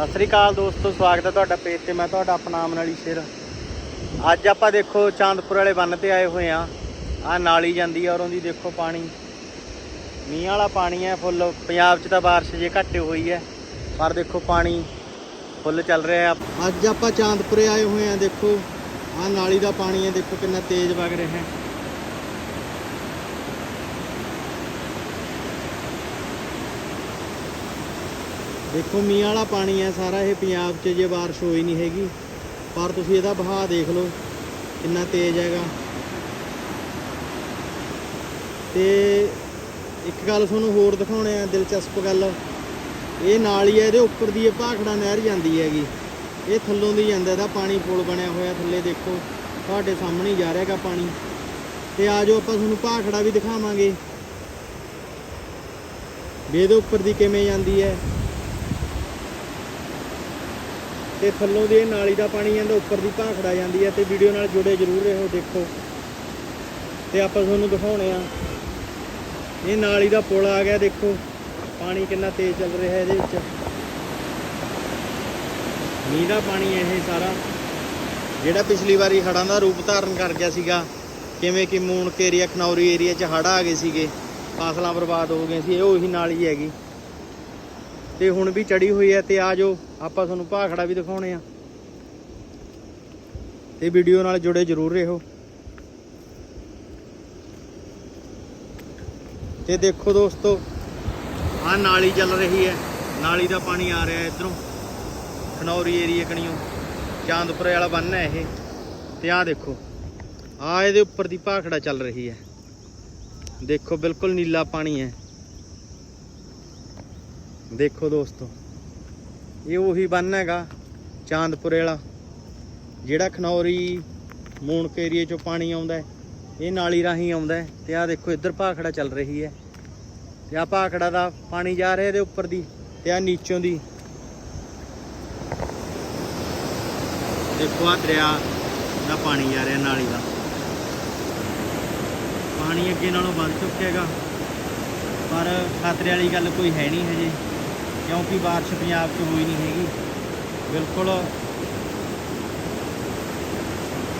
ਸਤਿ ਸ੍ਰੀ ਅਕਾਲ ਦੋਸਤੋ, ਸਵਾਗਤ ਹੈ ਤੁਹਾਡਾ ਪੇਜ ਤੇ। ਮੈਂ ਤੁਹਾਡਾ ਆਪਣਾ ਅਮਨਲੀ ਵਾਲੀ ਸ਼ੇਰ। ਅੱਜ ਆਪਾਂ ਦੇਖੋ ਚਾਂਦਪੁਰ ਵਾਲੇ ਬੰਨ ਤੇ ਆਏ ਹੋਏ ਆ ਆ ਨਾਲੀ ਜਾਂਦੀ ਆ ਔਰੋਂ ਦੀ ਦੇਖੋ ਪਾਣੀ। ਮੀਂਹ ਵਾਲਾ ਪਾਣੀ ਹੈ, ਫੁੱਲ। ਪੰਜਾਬ 'ਚ ਤਾਂ ਬਾਰਿਸ਼ ਜੇ ਘੱਟ ਹੋਈ ਹੈ, ਪਰ ਦੇਖੋ ਪਾਣੀ ਫੁੱਲ ਚੱਲ ਰਿਹਾ ਅੱਜ ਆਪਾਂ ਚਾਂਦਪੁਰੇ ਆਏ ਹੋਏ ਆ ਦੇਖੋ। ਆ ਨਾਲੀ ਦਾ ਪਾਣੀ ਹੈ, ਦੇਖੋ ਕਿੰਨਾ ਤੇਜ਼ ਵਗ ਰਿਹਾ ਹੈ। ਦੇਖੋ, ਮੀਂਹ ਵਾਲਾ ਪਾਣੀ ਹੈ ਸਾਰਾ, ਇਹ ਪੰਜਾਬ 'ਚ ਜੇ ਬਾਰਿਸ਼ ਹੋਈ ਨਹੀਂ ਹੈਗੀ, ਪਰ ਤੁਸੀਂ ਇਹਦਾ ਬਹਾਅ ਦੇਖ ਲਓ, ਕਿੰਨਾ ਤੇਜ਼ ਹੈਗਾ। ਤੇ ਇੱਕ ਗੱਲ ਤੁਹਾਨੂੰ ਹੋਰ ਦਿਖਾਉਣੇ ਆ, ਦਿਲਚਸਪ ਗੱਲ, ਇਹ ਨਾਲ ਹੀ ਹੈ, ਇਹਦੇ ਉੱਪਰ ਦੀ ਇਹ ਭਾਖੜਾ ਨਹਿਰ ਜਾਂਦੀ ਹੈਗੀ। ਇਹ ਥੱਲੋਂ ਦੀ ਜਾਂਦਾ, ਇਹਦਾ ਪਾਣੀ ਪੁਲ ਬਣਿਆ ਹੋਇਆ ਥੱਲੇ, ਦੇਖੋ, ਤੁਹਾਡੇ ਸਾਹਮਣੇ ਹੀ ਜਾ ਰਿਹਾ ਹੈਗਾ ਪਾਣੀ। ਤੇ ਆਜੋ ਆਪਾਂ ਤੁਹਾਨੂੰ ਭਾਖੜਾ ਵੀ ਦਿਖਾਵਾਂਗੇ। ਵੀ ਇਹਦੇ ਉੱਪਰ ਦੀ ਕਿਵੇਂ ਜਾਂਦੀ ਹੈ। ਤੇ ਥੱਲੋਂ ਦੀ ਇਹ ਨਾਲੀ ਦਾ ਪਾਣੀ ਜਾਂਦਾ, ਉੱਪਰ ਦੀ ਭਾਖੜਾ ਜਾਂਦੀ ਹੈ ਤੇ ਵੀਡੀਓ ਨਾਲ ਜੁੜੇ ਜ਼ਰੂਰ ਰਹੋ, ਦੇਖੋ। ਤੇ ਆਪਾਂ ਤੁਹਾਨੂੰ ਦਿਖਾਉਣੇ ਆ। ਇਹ ਨਾਲੀ ਦਾ ਪੁਲ ਆ ਗਿਆ, ਦੇਖੋ। ਪਾਣੀ ਕਿੰਨਾ ਤੇਜ਼ ਚੱਲ ਰਿਹਾ ਇਹਦੇ ਵਿੱਚ। ਮੀਂਹ ਦਾ ਪਾਣੀ ਇਹ ਸਾਰਾ। ਜਿਹੜਾ ਪਿਛਲੀ ਵਾਰੀ ਹੜ੍ਹਾਂ ਦਾ ਰੂਪ ਧਾਰਨ ਕਰ ਗਿਆ ਸੀਗਾ, ਕਿਵੇਂ ਕਿ ਮੂਨਕ ਏਰੀਆ ਖਨੌਰੀ ਏਰੀਆ 'ਚ ਹੜ੍ਹ ਆ ਗਏ ਸੀਗੇ, ਫਸਲਾਂ ਬਰਬਾਦ ਹੋ ਗਈਆਂ ਸੀ, ਇਹ ਉਹੀ ਨਾਲੀ ਹੈਗੀ। ਤੇ ਹੁਣ ਵੀ ਚੜੀ ਹੋਈ ਹੈ ਤੇ ਆ ਜਾਓ, ਆਪਾਂ ਤੁਹਾਨੂੰ ਭਾਖੜਾ ਵੀ ਦਿਖਾਉਣੇ ਆ। ਤੇ ਵੀਡੀਓ ਨਾਲ ਜੁੜੇ ਜ਼ਰੂਰ ਰਹੋ। ਤੇ ਦੇਖੋ ਦੋਸਤੋ ਆ ਨਾਲੀ ਚੱਲ ਰਹੀ ਹੈ। ਨਾਲੀ ਦਾ ਪਾਣੀ ਆ ਰਿਹਾ ਇਧਰੋਂ। ਖਨੌਰੀ ਏਰੀਆ ਕਣੀਓ। ਚਾਂਦਪੁਰ ਵਾਲਾ ਬੰਨ ਹੈ ਇਹ। ਤੇ ਆਹ ਦੇਖੋ ਆ ਇਹਦੇ ਉੱਪਰ ਦੀ ਭਾਖੜਾ ਚੱਲ ਰਹੀ ਹੈ। ਦੇਖੋ, ਬਿਲਕੁਲ ਨੀਲਾ ਪਾਣੀ ਹੈ। ਦੇਖੋ ਦੋਸਤੋ, ਇਹ ਉਹੀ ਬੰਨ ਹੈਗਾ ਚਾਂਦਪੁਰੇ ਵਾਲਾ, ਜਿਹੜਾ ਖਨੌਰੀ ਮੂਣਕ ਏਰੀਏ ਚੋਂ ਪਾਣੀ ਆਉਂਦਾ ਇਹ ਨਾਲੀ ਰਾਹੀਂ ਆਉਂਦਾ ਹੈ ਤੇ ਆਹ ਦੇਖੋ ਇੱਧਰ ਭਾਖੜਾ ਚੱਲ ਰਹੀ ਹੈ ਤੇ ਆ ਭਾਖੜਾ ਦਾ ਪਾਣੀ ਜਾ ਰਿਹਾ ਇਹਦੇ ਉੱਪਰ ਦੀ ਤੇ ਆ ਨੀਚੋਂ ਦੀ। ਦੇਖੋ ਆ ਦਰਿਆ ਦਾ ਪਾਣੀ ਜਾ ਰਿਹਾ ਨਾਲੀ ਦਾ। ਪਾਣੀ ਅੱਗੇ ਨਾਲੋਂ ਵੱਧ ਚੁੱਕਿਆ ਹੈਗਾ, ਪਰ ਖਤਰੇ ਵਾਲੀ ਗੱਲ ਕੋਈ ਹੈ ਨਹੀਂ ਹਜੇ। ਕਿਉਂਕਿ ਬਾਰਿਸ਼ ਪੰਜਾਬ 'ਚ ਹੋਈ ਨਹੀਂ ਹੈਗੀ। ਬਿਲਕੁਲ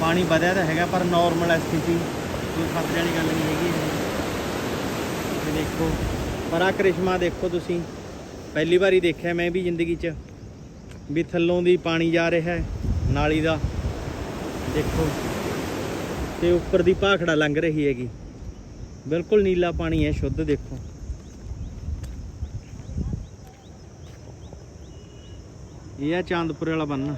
ਪਾਣੀ ਵਧਿਆ ਤਾਂ ਹੈਗਾ, ਪਰ ਨਾਰਮਲ ਹੈ ਸਥਿਤੀ। ਕੋਈ ਖਤਰੇ ਵਾਲੀ ਗੱਲ ਨਹੀਂ ਹੈਗੀ ਹਜੇ ਦੇਖੋ, ਪਰ ਆ ਕ੍ਰਿਸ਼ਮਾ ਦੇਖੋ ਤੁਸੀਂ। ਪਹਿਲੀ ਵਾਰੀ ਦੇਖਿਆ ਮੈਂ ਵੀ ਜ਼ਿੰਦਗੀ 'ਚ, ਵੀ ਥੱਲੋਂ ਦੀ ਪਾਣੀ ਜਾ ਰਿਹਾ ਹੈ, ਨਾਲੀ ਦਾ। ਦੇਖੋ, ਤੇ ਉੱਪਰ ਦੀ ਭਾਖੜਾ ਲੰਘ ਰਹੀ ਹੈਗੀ। ਬਿਲਕੁਲ ਨੀਲਾ ਪਾਣੀ ਹੈ, ਸ਼ੁੱਧ ਦੇਖੋ। ਇਹ ਆ ਚਾਂਦਪੁਰ ਵਾਲਾ ਬੰਨ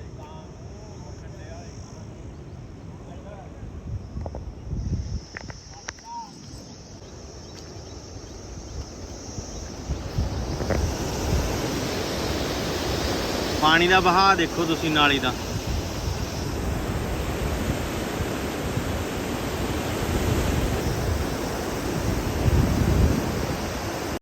ਪਾਣੀ ਦਾ ਵਹਾਅ ਦੇਖੋ ਤੁਸੀਂ ਨਾਲੀ ਦਾ।